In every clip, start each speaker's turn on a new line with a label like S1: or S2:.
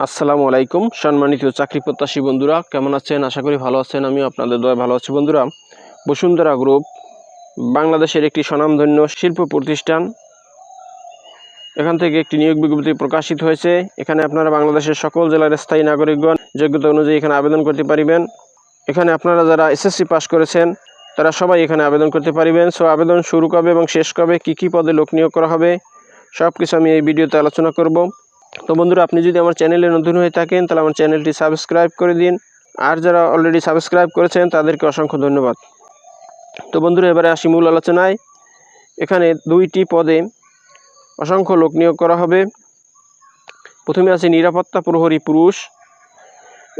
S1: আসসালামু আলাইকুম, সম্মানিত চাকরি প্রত্যাশী বন্ধুরা, কেমন আছেন? আশা করি ভালো আছেন আমি আপনাদের দয়া ভালো আছি। বন্ধুরা, বসুন্ধরা গ্রুপ, বাংলাদেশের একটি স্বনামধন্য শিল্প প্রতিষ্ঠান, এখান থেকে একটি নিয়োগ বিজ্ঞপ্তি প্রকাশিত হয়েছে। এখানে আপনারা বাংলাদেশের সকল জেলার স্থায়ী নাগরিকগণ যোগ্যতা অনুযায়ী এখানে আবেদন করতে পারিবেন। এখানে আপনারা যারা এসএসসি পাস করেছেন, তারা সবাই এখানে আবেদন করতে পারিবেন। সো, আবেদন শুরু কবে এবং শেষ কবে, কী কী পদে লোক নিয়োগ করা হবে সব কিছু আমি এই ভিডিওতে আলোচনা করব। তো বন্ধুরা, আপনি যদি আমার চ্যানেলে নতুন হয়ে থাকেন, তাহলে আমার চ্যানেলটি সাবস্ক্রাইব করে দিন। আর যারা অলরেডি সাবস্ক্রাইব করেছেন, তাদেরকে অসংখ্য ধন্যবাদ। তো বন্ধুরা, এবারে আসি মূল আলোচনায়। এখানে দুইটি পদে অসংখ্য লোক নিয়োগ করা হবে। প্রথমে আছে নিরাপত্তা প্রহরী পুরুষ।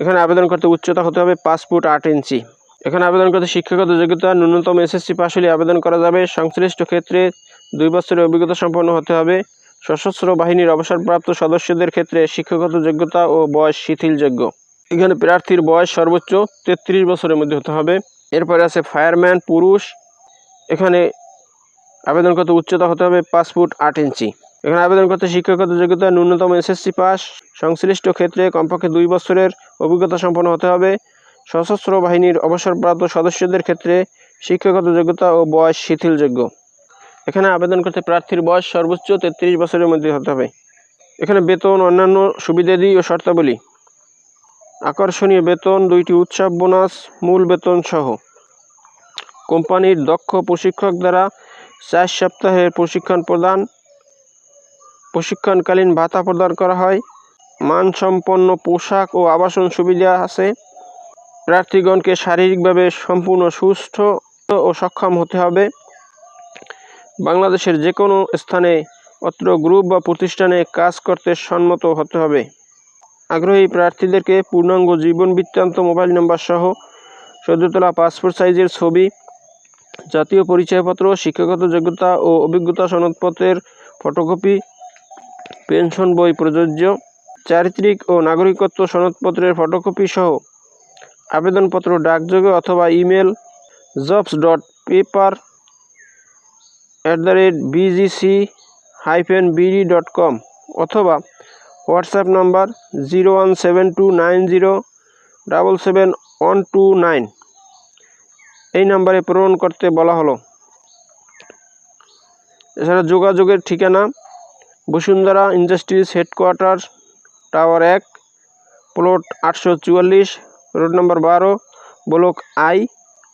S1: এখানে আবেদন করতে উচ্চতা হতে হবে পাঁচ ফুট আট ইঞ্চি। এখানে আবেদন করতে শিক্ষাগত যোগ্যতা, ন্যূনতম এসএসসি পাশ হলে আবেদন করা যাবে। সংশ্লিষ্ট ক্ষেত্রে দুই বছরের অভিজ্ঞতা সম্পন্ন হতে হবে। সশস্ত্র বাহিনীর অবসরপ্রাপ্ত সদস্যদের ক্ষেত্রে শিক্ষাগত যোগ্যতা ও বয়স শিথিলযোগ্য। এখানে প্রার্থীর বয়স সর্বোচ্চ তেত্রিশ বছরের মধ্যে হতে হবে। এরপরে আছে ফায়ারম্যান, পুরুষ। এখানে আবেদন করতে উচ্চতা হতে হবে পাঁচ ফুট আট ইঞ্চি। এখানে আবেদন করতে শিক্ষাগত যোগ্যতা, ন্যূনতম এসএসসি পাস। সংশ্লিষ্ট ক্ষেত্রে কমপক্ষে দুই বছরের অভিজ্ঞতা সম্পন্ন হতে হবে। সশস্ত্র বাহিনীর অবসরপ্রাপ্ত সদস্যদের ক্ষেত্রে শিক্ষাগত যোগ্যতা ও বয়স শিথিলযোগ্য। এখানে আবেদন করতে প্রার্থীর বয়স সর্বোচ্চ তেত্রিশ বছরের মধ্যে হতে হবে। এখানে বেতন, অন্যান্য সুবিধাদি ও শর্তাবলী। আকর্ষণীয় বেতন, দুইটি উৎসব বোনাস, মূল বেতন সহ। কোম্পানির দক্ষ প্রশিক্ষক দ্বারা চার সপ্তাহের প্রশিক্ষণ প্রদান, প্রশিক্ষণকালীন ভাতা প্রদান করা হয়। মানসম্পন্ন পোশাক ও আবাসন সুবিধা আছে। প্রার্থীগণকে শারীরিকভাবে সম্পূর্ণ সুস্থ ও সক্ষম হতে হবে। বাংলাদেশের যে কোনো স্থানে অত্র গ্রুপ বা প্রতিষ্ঠানে কাজ করতে সম্মত হতে হবে। আগ্রহী প্রার্থীদেরকে পূর্ণাঙ্গ জীবন বৃত্তান্ত মোবাইল নম্বর সহ সদ্য তোলা পাসপোর্ট সাইজের ছবি, জাতীয় পরিচয়পত্র, শিক্ষাগত যোগ্যতা ও অভিজ্ঞতা সনদপত্রের ফটোকপি, পেনশন বই প্রযোজ্য, চারিত্রিক ও নাগরিকত্ব সনদপত্রের ফটোকপি সহ আবেদনপত্র ডাকযোগে অথবা email jobs dot paper at the rate BGC hyphen BD dot com অথবা WhatsApp number zero one seven two nine zero double seven one two nine এই নাম্বারে প্রেরণ করতে বলা হলো। এছাড়া যোগাযোগের ঠিকানা বসুন্ধরা ইন্ডাস্ট্রিজ হেডকোয়ার্টার, টাওয়ার এক, প্লট আটশো চুয়াল্লিশ, রোড নম্বর বারো, ব্লক আই,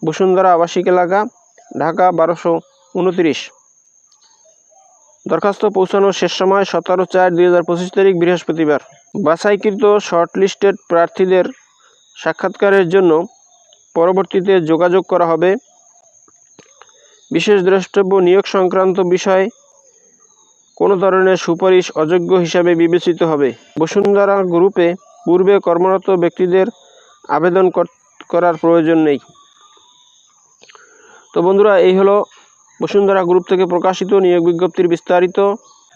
S1: বসুন্ধরা আবাসিক এলাকা, ঢাকা বারোশো উনত্রিশ। দরখাস্ত পৌঁছানোর শেষ সময় সতেরো চার দুই হাজার পঁচিশ তারিখ বৃহস্পতিবার। বাছাইকৃত শর্টলিস্টেড প্রার্থীদের সাক্ষাৎকারের জন্য পরবর্তীতে যোগাযোগ করা হবে। বিশেষ দ্রষ্টব্য, নিয়োগ সংক্রান্ত বিষয়ে কোনো ধরনের সুপারিশ অযোগ্য হিসাবে বিবেচিত হবে। বসুন্ধরা গ্রুপে পূর্বে কর্মরত ব্যক্তিদের আবেদন কর- করার প্রয়োজন নেই। তো বন্ধুরা, এই হলো বসুন্ধরা গ্রুপ থেকে প্রকাশিত নিয়োগ বিজ্ঞপ্তির বিস্তারিত।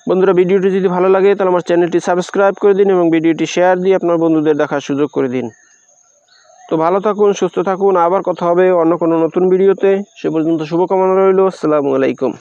S1: বন্ধুরা, ভিডিওটি যদি ভালো লাগে, তাহলে আমার চ্যানেলটি সাবস্ক্রাইব করে দিন এবং ভিডিওটি শেয়ার দিয়ে আপনার বন্ধুদের দেখার সুযোগ করে দিন। তো ভালো থাকুন, সুস্থ থাকুন, আবার কথা হবে অন্য কোনো নতুন ভিডিওতে। সে পর্যন্ত শুভকামনা রইল, আসসালামু আলাইকুম।